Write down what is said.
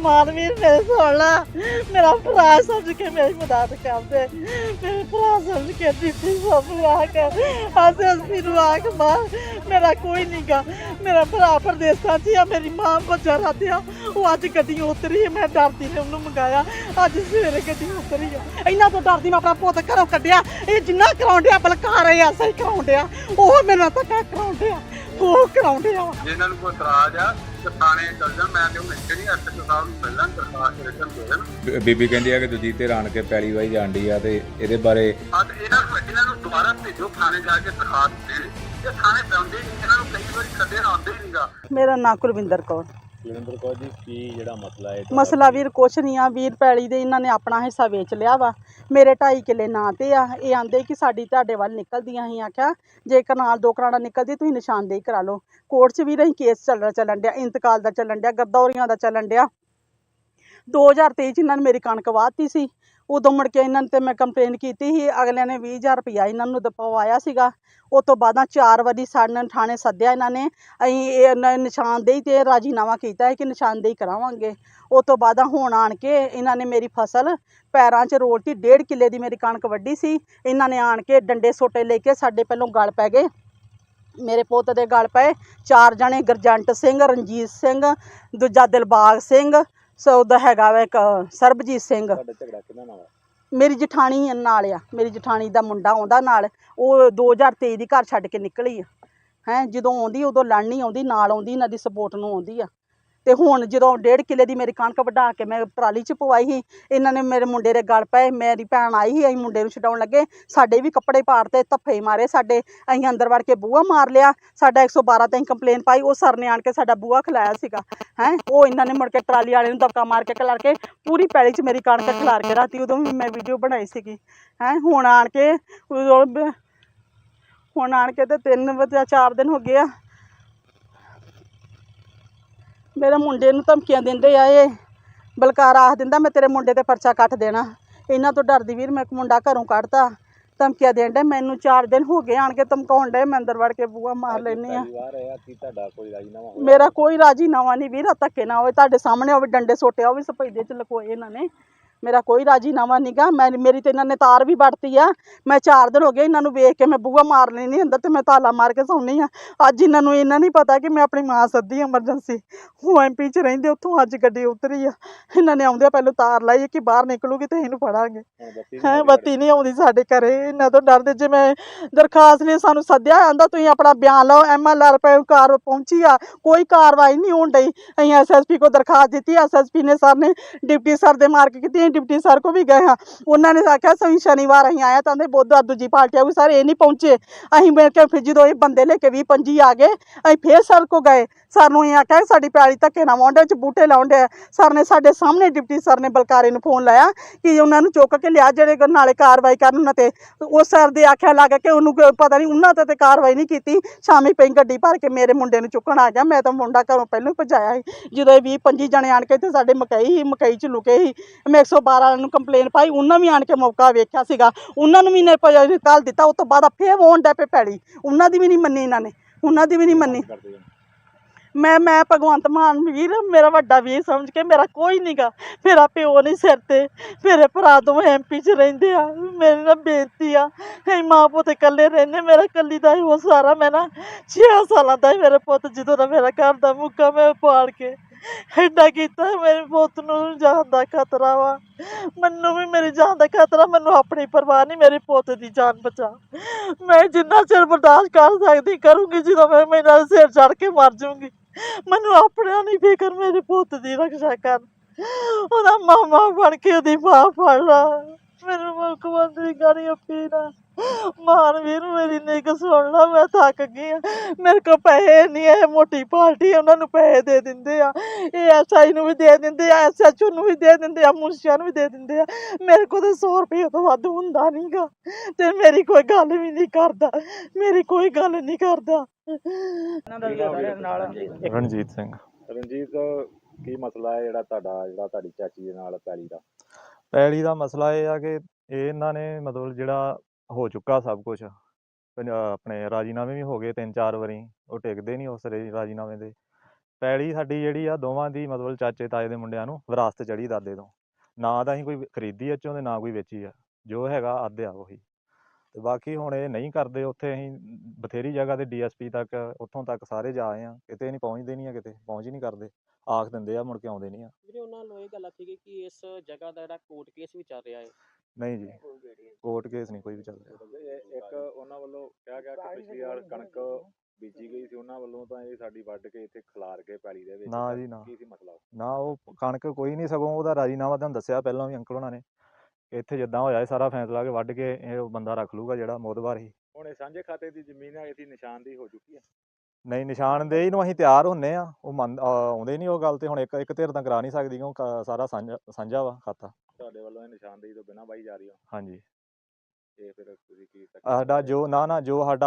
ਮਾਨਵੀਰ ਮੇਰੇ ਸੁਣ ਲਾ। ਮੇਰਾ ਭਰਾ ਸਮਝ ਕੇ ਮੇਰੀ ਮਦਦ ਕਰਦੇ। ਮੇਰੇ ਭਰਾ ਸਮਝ ਕੇ ਦਿੱਤੀ ਸਭ ਆ ਕੇ ਅੱਜ ਅਸੀਂ ਕੇ ਬਾਹਰ ਮੇਰਾ ਕੋਈ ਨਹੀਂਗਾ ਮੇਰਾ ਭਰਾ ਪ੍ਰਦੇਸਾਂ 'ਚ ਆ, ਮੇਰੀ ਮਾਂ ਬੱਚਾ ਰਾਤਿਆ ਉਹ ਅੱਜ ਗੱਡੀ ਉਤਰੀ ਮੈਂ ਡਰਦੀ ਨੇ ਉਹਨੂੰ ਮੰਗਾਇਆ। ਅੱਜ ਸਵੇਰੇ ਗੱਡੀ ਉਤਰੀ ਆ। ਇਹਨਾਂ ਤੋਂ ਡਰਦੀ ਮੈਂ ਆਪਣਾ ਪੁੱਤ ਘਰੋਂ ਕੱਢਿਆ। ਇਹ ਜਿੰਨਾ ਕਰਾਉਣ ਡਿਆ, ਬਲਕਾਰ ਇਹ ਐਸਾ ਹੀ ਕਰਾਉਣ ਡਿਆ। ਉਹ ਮੈਨੂੰ ਤਾਂ ਕਰਾਉਣ ਡਿਆ। ਉਹ ਕਰਾਉਣ ਡਿਆ। ਜੇ ਨੂੰ ਕੋਈ ਇਤਰਾਜ਼ ਆ ਥਾਣੇ ਚੱਲ ਜਾ ਮੈਂ ਤੇ ਉਹ ਇੱਥੇ ਨਹੀਂ ਐਸਐਚਓ ਸਾਹਿਬ ਨੂੰ ਪਹਿਲਾਂ ਦਰਖਾਸਤ ਰਿਟਨ ਦੇ ਦੇਣ। ਬ- ਬੀਬੀ ਕਹਿੰਦੀ ਆ ਕਿ ਦੂਜੀ ਧਿਰ ਆਣ ਕੇ ਪੈਲੀ ਵਾਈ ਜਾਂਦੀ ਆ ਤੇ ਇਹਦੇ ਬਾਰੇ ਆ ਤੇ ਇਹਨਾਂ ਨੂੰ ਇਹਨਾਂ ਨੂੰ ਦੁਬਾਰਾ ਭੇਜੋ ਥਾਣੇ ਜਾ ਕੇ ਦਰਖਾਸਤ ਦੇਣ। ਇਹ ਥਾਣੇ ਪਾਉਂਦੇ ਨਹੀਂ ਇਹਨਾਂ ਨੂੰ ਕਈ ਵਾਰੀ ਸੱਦੇ ਨਾਲ ਆਉਂਦੇ ਹੀ ਨਹੀਂਗਾ। ਮੇਰਾ ਨਾਂ ਕੁਲਵਿੰਦਰ ਕੌਰ। ਸੁਰਿੰਦਰ ਕੌਰ ਜੀ, ਕੀ ਜਿਹੜਾ ਮਸਲਾ ਹੈ? ਮਸਲਾ ਵੀਰ ਕੁਛ ਨਹੀਂ ਆ, ਵੀਰ ਪੈਲੀ ਦੇ ਇਹਨਾਂ ਨੇ ਆਪਣਾ ਹਿੱਸਾ ਵੇਚ ਲਿਆ ਵਾ। ਮੇਰੇ 2.5 ਕਿੱਲੇ ਨਾਂ ਤੇ ਆ। ਇਹ ਆਂਦੇ ਕਿ ਸਾਡੀ ਤੁਹਾਡੇ ਵੱਲ ਨਿਕਲਦੀਆਂ ਹੀ ਆਖਿਆ ਜੇ ਕਨਾਲ ਦੋ ਕਰਾਣਾ ਨਿਕਲਦੀ, ਤੁਸੀਂ ਨਿਸ਼ਾਨਦੇਹੀ ਕਰਾ ਲਓ। ਕੋਰਟ 'ਚ ਵੀ ਰਹੀ, ਕੇਸ ਚੱਲ ਚੱਲਣ ਡਿਆ, ਇੰਤਕਾਲ ਦਾ ਚੱਲਣ ਡਿਆ, ਗਰਦੌਰੀਆਂ ਦਾ ਚੱਲਣ ਡਿਆ। 2023 ਚ ਇਹਨਾਂ ਨੇ ਮੇਰੀ ਕਣਕ ਵਾਹਤੀ ਸੀ। ਉਦੋਂ ਮੁੜ ਕੇ ਇਹਨਾਂ ਨੇ ਤੇ ਮੈਂ ਕੰਪਲੇਨ ਕੀਤੀ ਸੀ, ਅਗਲਿਆਂ ਨੇ 20000 ਰੁਪਇਆ ਇਹਨਾਂ ਨੂੰ ਦਪਵਾਇਆ ਸੀਗਾ। ਉਹ ਤੋਂ ਬਾਅਦਾਂ ਚਾਰ ਵਾਰੀ ਸਾਡੇ ਥਾਣੇ ਸੱਦਿਆ ਇਹਨਾਂ ਨੇ, ਅਸੀਂ ਇਹ ਨ- ਨਿਸ਼ਾਨਦੇਹੀ ਤੇ ਰਾਜੀਨਾਮਾ ਕੀਤਾ ਹੈ ਕਿ ਨਿਸ਼ਾਨਦੇਹੀ ਕਰਾਵਾਂਗੇ। ਉਹ ਤੋਂ ਬਾਅਦ ਹੁਣ ਆਣ ਕੇ ਇਹਨਾਂ ਨੇ ਮੇਰੀ ਫਸਲ ਪੈਰਾਂ 'ਚ ਰੋਲਤੀ, ਡੇਢ ਕਿੱਲੇ ਦੀ ਮੇਰੀ ਕਣਕ ਵੱਢੀ ਸੀ। ਇਹਨਾਂ ਨੇ ਆਣ ਕੇ ਡੰਡੇ ਸੋਟੇ ਲੈ ਕੇ ਸਾਡੇ ਪਹਿਲੋਂ ਗਲ ਪੈ ਗਏ। ਮੇਰੇ ਪੁੱਤ ਦੇ ਗਲ ਪਏ। ਚਾਰ ਜਣੇ ਗਰਜੰਟ ਸਿੰਘ, ਰਣਜੀਤ ਸਿੰਘ, ਦੂਜਾ ਦਿਲਬਾਗ ਸਿੰਘ ਸੋ ਉਹਦਾ ਹੈਗਾ ਵਾ ਇੱਕ ਸਰਬਜੀਤ ਸਿੰਘ। ਤੁਹਾਡਾ ਝਗੜਾ ਕਿਹਨਾਂ ਨਾਲ ਆ? ਮੇਰੀ ਜਠਾਣੀ ਨਾਲ ਆ। ਮੇਰੀ ਜਠਾਣੀ ਦਾ ਮੁੰਡਾ ਆਉਂਦਾ ਨਾਲ। ਉਹ 2023 ਦੀ ਘਰ ਛੱਡ ਕੇ ਨਿਕਲੀ ਆ। ਹੈ ਜਦੋਂ ਆਉਂਦੀ ਉਦੋਂ ਲੜਨ ਆਉਂਦੀ ਨਾਲ ਆਉਂਦੀ ਇਹਨਾਂ ਦੀ ਸਪੋਰਟ ਨੂੰ ਆਉਂਦੀ ਆ। ਤੇ ਹੁਣ ਜਦੋਂ ਡੇਢ ਕਿੱਲੇ ਦੀ ਮੇਰੀ ਕਣਕ ਵਢਾ ਕੇ ਮੈਂ ਟਰਾਲੀ 'ਚ ਪਵਾਈ ਸੀ, ਇਹਨਾਂ ਨੇ ਮੇਰੇ ਮੁੰਡੇ ਦੇ ਗਲ ਪਏ, ਮੇਰੀ ਭੈਣ ਆਈ ਸੀ, ਅਸੀਂ ਮੁੰਡੇ ਨੂੰ ਛਡਾਉਣ ਲੱਗੇ, ਸਾਡੇ ਵੀ ਕੱਪੜੇ ਪਾੜਤੇ ਧੱਫੇ ਮਾਰੇ ਸਾਡੇ, ਅਸੀਂ ਅੰਦਰ ਵੜ ਕੇ ਬੂਹਾ ਮਾਰ ਲਿਆ, ਸਾਡਾ 112 ਤੇ ਕੰਪਲੇਨ ਪਾਈ, ਉਹ ਸਰ ਨੇ ਆਣ ਕੇ ਸਾਡਾ ਬੂਹਾ ਖਲਾਇਆ ਸੀਗਾ, ਹੈ, ਉਹ ਇਹਨਾਂ ਨੇ ਮੁੜ ਕੇ ਟਰਾਲੀ ਵਾਲੇ ਨੂੰ ਦਬਕਾ ਮਾਰ ਕੇ ਖਿਲਾਰ ਕੇ ਪੂਰੀ ਪੈਲੀ 'ਚ ਮੇਰੀ ਕਣਕ ਖਿਲਾਰ ਕੇ ਰਾਤੀ ਉਦੋਂ ਵੀ ਮੈਂ ਵੀਡੀਓ ਬਣਾਈ ਸੀਗੀ, ਹੈ, ਹੁਣ ਆਣ ਕੇ ਉਦੋਂ ਹੁਣ ਆਣ ਕੇ ਤੇ ਤਿੰਨ ਵਜੇ ਚਾਰ ਦਿਨ ਹੋ ਗਏ ਆ ਮੇਰੇ ਮੁੰਡੇ ਨੂੰ ਧਮਕੀਆਂ ਦਿੰਦੇ ਆ ਇਹ। ਬਲਕਾਰ ਆਖ ਦਿੰਦਾ ਮੈਂ ਤੇਰੇ ਮੁੰਡੇ ਤੇ ਪਰਚਾ ਕੱਟ ਦੇਣਾ। ਇਹਨਾਂ ਤੋਂ ਡਰਦੀ ਵੀਰ ਮੈਂ ਇੱਕ ਮੁੰਡਾ ਘਰੋਂ ਕੱਢਤਾ। ਧਮਕੀਆਂ ਦੇਣ ਡੇ ਮੈਨੂੰ ਚਾਰ ਦਿਨ ਹੋ ਗਏ ਆਣ ਕੇ ਧਮਕਾਉਣ ਡੇ ਮੈਂ ਅੰਦਰ ਵੜ ਕੇ ਬੂਹਾ ਮਾਰ ਲੈਂਦੀ ਆ ਪਰਿਵਾਰ ਹੈ ਕੀ ਤੁਹਾਡਾ ਕੋਈ ਰਾਜੀਨਾਮਾ ਹੋਇਆ? ਮੇਰਾ ਕੋਈ ਰਾਜੀ ਨਵਾਂ ਨਹੀਂ ਵੀਰ ਧੱਕੇ ਨਾ ਹੋਵੇ ਤੁਹਾਡੇ ਸਾਹਮਣੇ ਹੋਵੇ ਡੰਡੇ ਸੋਟਿਆ ਉਹ ਵੀ ਸਪੈਦੇ ਚ ਲਕੋਏ ਇਹਨਾਂ ਨੇ। ਮੇਰਾ ਕੋਈ ਰਾਜੀ ਨਵਾਂ ਨਹੀਂਗਾ ਮੈਂ ਮੇਰੀ ਤੇ ਇਹਨਾਂ ਨੇ ਤਾਰ ਵੀ ਵੜਤੀ ਆ। ਮੈਂ ਚਾਰ ਦਿਨ ਹੋ ਗਏ ਇਹਨਾਂ ਨੂੰ ਵੇਖ ਕੇ ਮੈਂ ਬੂਹਾ ਮਾਰ ਲੈਣੀ ਅੰਦਰ ਤੇ ਮੈਂ ਤਾਲਾ ਮਾਰ ਕੇ ਸੌਂਦੀ ਆ। ਅੱਜ ਇਹਨਾਂ ਨੂੰ ਇਹਨਾਂ ਨਹੀਂ ਪਤਾ ਕਿ ਮੈਂ ਆਪਣੀ ਮਾਂ ਸੱਦੀ ਐਮਰਜੈਂਸੀ ਉਹ ਐਮਪੀ ਚ ਰਹਿੰਦੇ ਉੱਥੋਂ ਅੱਜ ਗੱਡੀ ਉਤਰੀ ਆ। ਇਹਨਾਂ ਨੇ ਆਉਂਦੇ ਪਹਿਲਾਂ ਤਾਰ ਲਾਈ ਕਿ ਬਾਹਰ ਨਿਕਲੂਗੀ ਤੇ ਇਹਨੂੰ ਫੜਾਂਗੇ। ਹੈ ਬੱਤੀ ਨਹੀਂ ਆਉਂਦੀ ਸਾਡੇ ਘਰੇ। ਇਹਨਾਂ ਤੋਂ ਡਰਦੇ ਜੇ ਮੈਂ ਦਰਖਾਸਤ ਲਈ ਸਾਨੂੰ ਸੱਦਿਆ ਆਂਦਾ ਤੁਸੀਂ ਆਪਣਾ ਬਿਆਨ ਲਓ ਐਮਐਲਆਰ ਪੇ ਕਾਰ ਪਹੁੰਚੀ ਆ। ਕੋਈ ਕਾਰਵਾਈ ਨਹੀਂ ਹੋਣ ਡਈ। ਅਸੀਂ ਐਸਐਸਪੀ ਕੋ ਦਰਖਾਸਤ ਦਿੱਤੀ ਐਸਐਸਪੀ ਨੇ ਸਰ ਨੇ ਡਿਪਟੀ ਸਰ ਦੇ ਮਾਰ ਕੇ ਕੀਤੀ ਅਸੀਂ ਡਿਪਟੀ ਸਰ ਕੋ ਵੀ ਗਏ ਹਾਂ। ਉਹਨਾਂ ਨੇ ਆਖਿਆ ਸਹੀ ਸ਼ਨੀਵਾਰ ਅਸੀਂ ਆਇਆ ਤਾਂ ਦੇ ਬੁੱਧਵਾਰ ਦੂਜੀ ਪਾਰਟੀ ਆਊ ਸਰ, ਇਹ ਨਹੀਂ ਪਹੁੰਚੇ। ਅਸੀਂ ਮਿਲ ਕੇ ਫਿਰ ਜਦੋਂ ਇਹ ਬੰਦੇ ਲੈ ਕੇ 20 25 ਆ ਗਏ, ਅਸੀਂ ਫੇਰ ਸਰ ਕੋ ਗਏ। ਸਰ ਨੂੰ ਇਹ ਆਖਿਆ ਸਾਡੀ ਪਿਆਲੀ ਧੱਕੇ ਨਾ ਵਾਉਂਦੇ ਚ ਬੂਟੇ ਲਾਉਂਦੇ ਸਰ ਨੇ ਸਾਡੇ ਸਾਹਮਣੇ ਡਿਪਟੀ ਸਰ ਨੇ ਬਲਕਾਰੇ ਨੂੰ ਫੋਨ ਲਾਇਆ ਕਿ ਉਹਨਾਂ ਨੂੰ ਚੁੱਕ ਕੇ ਲਿਆ, ਜਿਹੜੇ ਨਾਲੇ ਕਾਰਵਾਈ ਕਰਨ ਉਹਨਾਂ ਤੇ। ਉਹ ਸਰ ਦੇ ਆਖਿਆ ਲੱਗ ਕੇ ਉਹਨੂੰ ਪਤਾ ਨਹੀਂ ਉਹਨਾਂ ਤੇ ਕਾਰਵਾਈ ਨਹੀਂ ਕੀਤੀ। ਸ਼ਾਮੀ ਪਈ ਗੱਡੀ ਭਰ ਕੇ ਮੇਰੇ ਮੁੰਡੇ ਨੂੰ ਚੁੱਕਣ ਆ ਗਿਆ। ਮੈਂ ਤਾਂ ਮੁੰਡਾ ਘਰੋਂ ਪਹਿਲਾਂ ਭਜਾਇਆ ਸੀ। ਜਦੋਂ ਇਹ 20 25 ਜਣੇ ਆਣ ਕੇ ਤੇ ਸਾਡੇ ਮਕਈ ਸੀ, ਮਕਈ ਚ ਲੁਕੇ ਸੀ। ਮੈਂ 112 ਵਾਲਿਆਂ ਨੂੰ ਕੰਪਲੇਨ ਪਾਈ, ਉਹਨਾਂ ਵੀ ਆਣ ਕੇ ਮੌਕਾ ਵੇਖਿਆ ਸੀਗਾ। ਉਹਨਾਂ ਨੂੰ ਵੀ ਨੇ ਕੱਲ ਦਿੱਤਾ ਉਸ ਤੋਂ ਬਾਅਦ ਫੇਰ ਵੋਣ ਡੇ ਪੇ ਪੈੜੀ। ਉਹਨਾਂ ਦੀ ਵੀ ਨਹੀਂ ਮੰਨੀ ਇਹਨਾਂ ਨੇ। ਉਹਨਾਂ ਦੀ ਵੀ ਨਹੀਂ ਮੰਨੀ। ਮੈਂ ਮੈਂ ਭਗਵੰਤ ਮਾਨ ਵੀਰ, ਮੇਰਾ ਵੱਡਾ ਵੀਰ ਸਮਝ ਕੇ ਮੇਰਾ ਕੋਈ ਨਹੀਂਗਾ ਮੇਰਾ ਪਿਓ ਨਹੀਂ ਸਿਰ ਤੇ। ਮੇਰੇ ਭਰਾ ਦੋਵੇਂ ਐਮਪੀ 'ਚ ਰਹਿੰਦੇ ਆ। ਮੇਰੀ ਨਾ ਬੇਨਤੀ ਆ, ਅਸੀਂ ਮਾਂ ਪੁੱਤ ਇਕੱਲੇ ਰਹਿੰਦੇ, ਮੇਰਾ ਇਕੱਲੀ ਦਾ ਹੀ ਉਹ ਸਾਰਾ। ਮੈਂ ਨਾ 6 ਸਾਲਾਂ ਦਾ ਹੀ ਮੇਰੇ ਪੁੱਤ, ਜਦੋਂ ਦਾ ਮੇਰਾ ਘਰ ਦਾ ਮੁੱਕਾ ਮੈਂ ਪਾਲ ਕੇ ਐਡਾ ਕੀਤਾ ਮੇਰੇ ਪੁੱਤ ਨੂੰ ਜਾਨ ਦਾ ਖਤਰਾ ਵਾ। ਮੈਨੂੰ ਵੀ ਮੇਰੀ ਜਾਨ ਦਾ ਖਤਰਾ, ਮੈਨੂੰ ਆਪਣੀ ਪਰਵਾਹ ਨਹੀਂ, ਮੇਰੇ ਪੁੱਤ ਦੀ ਜਾਨ ਬਚਾ। ਮੈਂ ਜਿੰਨਾ ਚਿਰ ਬਰਦਾਸ਼ਤ ਕਰ ਸਕਦੀ, ਕਰੂੰਗੀ ਜਦੋਂ ਮੈਂ ਮੇਰਾ ਸਿਰ ਚੜ ਕੇ ਮਰ ਜਾਊਂਗੀ। ਮੈਨੂੰ ਆਪਣਾ ਨਹੀਂ ਫਿਕਰ, ਮੇਰੇ ਪੁੱਤ ਦੀ ਰੱਖਿਆ ਕਰ ਉਹਦਾ ਮਾਮਾ ਬਣ ਕੇ ਉਹਦੀ ਮਾਂ ਫੜ ਲਾ। ਮੈਨੂੰ ਮੁੱਖ ਮੰਤਰੀ ਗਾੜੀ ਅਪੀਲ ਮਾਨ ਵੀਰ ਮੇਰੀ ਨਿੱਕ ਸੁਣ ਲਾ ਮੈਂ ਥੱਕ ਗਈ ਆ। ਮੇਰੇ ਕੋਲ ਪੈਸੇ ਨਹੀਂ ਹੈ ਮੋਟੀ ਪਾਰਟੀ ਉਹਨਾਂ ਨੂੰ ਪੈਸੇ ਦੇ ਦਿੰਦੇ ਆ। ਇਹ ਐਸਆਈ ਨੂੰ ਵੀ ਦੇ ਦਿੰਦੇ ਆ ਐਸਐਚਓ ਨੂੰ ਵੀ ਦੇ ਦਿੰਦੇ ਆ ਮੁਨਸ਼ੀਆਂ ਨੂੰ ਵੀ ਦੇ ਦਿੰਦੇ ਆ। ਮੇਰੇ ਕੋਲ ਤਾਂ 100 ਰੁਪਏ ਤੋਂ ਵੱਧ ਹੁੰਦਾ ਨਹੀਂਗਾ ਤੇ ਮੇਰੀ ਕੋਈ ਗੱਲ ਵੀ ਨਹੀਂ ਕਰਦਾ। ਮੇਰੀ ਕੋਈ ਗੱਲ ਨਹੀਂ ਕਰਦਾ। ਇਹਨਾਂ ਦਾ ਵੀ ਸਾਡੇ ਨਾਲ ਰਣਜੀਤ ਸਿੰਘ। ਰਣਜੀਤ ਕੀ ਮਸਲਾ ਹੈ ਜਿਹੜਾ ਤੁਹਾਡਾ ਜਿਹੜਾ ਤੁਹਾਡੀ ਚਾਚੀ ਦੇ ਨਾਲ ਪੈਲੀ ਦਾ? ਪੈਲੀ ਦਾ ਮਸਲਾ ਇਹ ਆ ਕਿ ਇਹ ਇਹਨਾਂ ਨੇ ਮਤਲਬ ਜਿਹੜਾ ਹੋ ਚੁੱਕਾ ਸਭ ਕੁਝ ਆਪਣੇ ਰਾਜੀਨਾਮੇ ਵੀ ਹੋ ਗਏ ਤਿੰਨ ਚਾਰ ਵਾਰੀ, ਉਹ ਟਿਕਦੇ ਨਹੀਂ ਉਸ ਰਾਜੀਨਾਮੇ ਦੇ। ਪੈਲੀ ਸਾਡੀ ਜਿਹੜੀ ਆ, ਦੋਵਾਂ ਦੀ ਮਤਲਬ ਚਾਚੇ ਤਾਏ ਦੇ ਮੁੰਡਿਆਂ ਨੂੰ ਵਿਰਾਸਤ ਚੜੀ ਦਾਦੇ ਤੋਂ। ਨਾ ਤਾਂ ਅਸੀਂ ਕੋਈ ਖਰੀਦੀ ਇੱਚੋਂ ਤੇ ਨਾ ਕੋਈ ਵੇਚੀ ਆ ਜੋ ਹੈਗਾ ਅੱਧ ਆ ਉਹੀ। ਤੇ ਬਾਕੀ ਹੁਣ ਇਹ ਨਹੀਂ ਕਰਦੇ, ਉੱਥੇ ਅਸੀਂ ਬਥੇਰੀ ਜਗ੍ਹਾ ਤੇ ਡੀਐਸਪੀ ਤੱਕ, ਉੱਥੋਂ ਤੱਕ ਸਾਰੇ ਜਾ ਆਏ ਆ। ਕਿਤੇ ਨਹੀਂ ਪਹੁੰਚਦੇ ਨਹੀਂ ਆ ਕਿਤੇ, ਪਹੁੰਚ ਹੀ ਨਹੀਂ ਕਰਦੇ। ਆਖ ਦਿੰਦੇ ਆ ਮੁੜ ਕੇ ਆਉਂਦੇ ਨਹੀਂ ਆ। ਵੀਰੇ, ਉਹਨਾਂ ਨੂੰ ਇਹ ਗੱਲ ਆਖੀ ਗਈ ਕਿ ਇਸ ਜਗ੍ਹਾ ਦਾ ਜਿਹੜਾ ਕੋਰਟ ਕੇਸ ਵੀ ਚੱਲ ਰਿਹਾ ਹੈ ਨਹੀਂ ਜੀ ਕੋਰਟ ਕੇਸ ਨਹੀਂ ਕੋਈ ਵੀ ਚੱਲ ਰਿਹਾ ਇੱਕ ਉਹਨਾਂ ਵੱਲੋਂ ਕਿਹਾ ਗਿਆ ਕਿ ਪਿਛਲੀ ਵਾਰ ਕਣਕ ਬੀਜੀ ਗਈ ਸੀ ਉਹਨਾਂ ਵੱਲੋਂ ਤਾਂ ਇਹ ਸਾਡੀ ਵੱਢ ਕੇ ਇੱਥੇ ਖਿਲਾਰ ਕੇ ਪੈਲੀ ਦੇ ਵਿੱਚ ਨਾ ਜੀ, ਨਾ। ਕੀ ਸੀ ਮਸਲਾ ਨਾ ਉਹ ਕਣਕ ਕੋਈ ਨਹੀਂ ਸਗੋਂ ਉਹਦਾ ਰਾਜੀਨਾਮਾ ਤੁਹਾਨੂੰ ਦੱਸਿਆ ਪਹਿਲਾਂ ਵੀ ਅੰਕਲ ਉਹਨਾਂ ਨੇ। ਇੱਥੇ ਜਿੱਦਾਂ ਹੋਇਆ ਇਹ ਸਾਰਾ ਫੈਸਲਾ ਕੇ ਵੱਢ ਕੇ ਇਹ ਬੰਦਾ ਰੱਖ ਲੂਗਾ ਜਿਹੜਾ ਮੋਦਵਾਰ ਸੀ। ਹੁਣ ਇਹ ਸਾਂਝੇ ਖਾਤੇ ਦੀ ਜ਼ਮੀਨ ਹੈ ਇਹਦੀ ਨਿਸ਼ਾਨਦੇਹੀ ਹੋ ਚੁੱਕੀ ਹੈ। ਨਹੀਂ ਨਿਸ਼ਾਨਦੇਹੀ ਨੂੰ ਅਸੀਂ ਤਿਆਰ ਹੁੰਨੇ ਆ। ਉਹ ਮੰਨ ਆਉਂਦੇ ਨਹੀਂ ਉਹ ਗੱਲ ਤੇ ਹੁਣ ਇੱਕ ਇੱਕ ਧਿਰ ਤਾਂ ਕਰਾ ਨਹੀਂ ਸਕਦੀ ਕਿਉਂਕਿ ਸਾਰਾ ਸਾਂਝਾ ਸਾਂਝਾ ਵਾ ਖਾਤਾ। ਤੁਹਾਡੇ ਵੱਲੋਂ ਇਹ ਨਿਸ਼ਾਨਦੇਹੀ ਤੋਂ ਬਿਨਾਂ ਬਾਈ ਜਾ ਰਹੀ ਹੋ ਹਾਂਜੀ। ਇਹ ਫਿਰ ਤੁਸੀਂ ਕੀ ਤੱਕ ਸਾਡਾ ਜੋ ਨਾ ਨਾ ਜੋ ਸਾਡਾ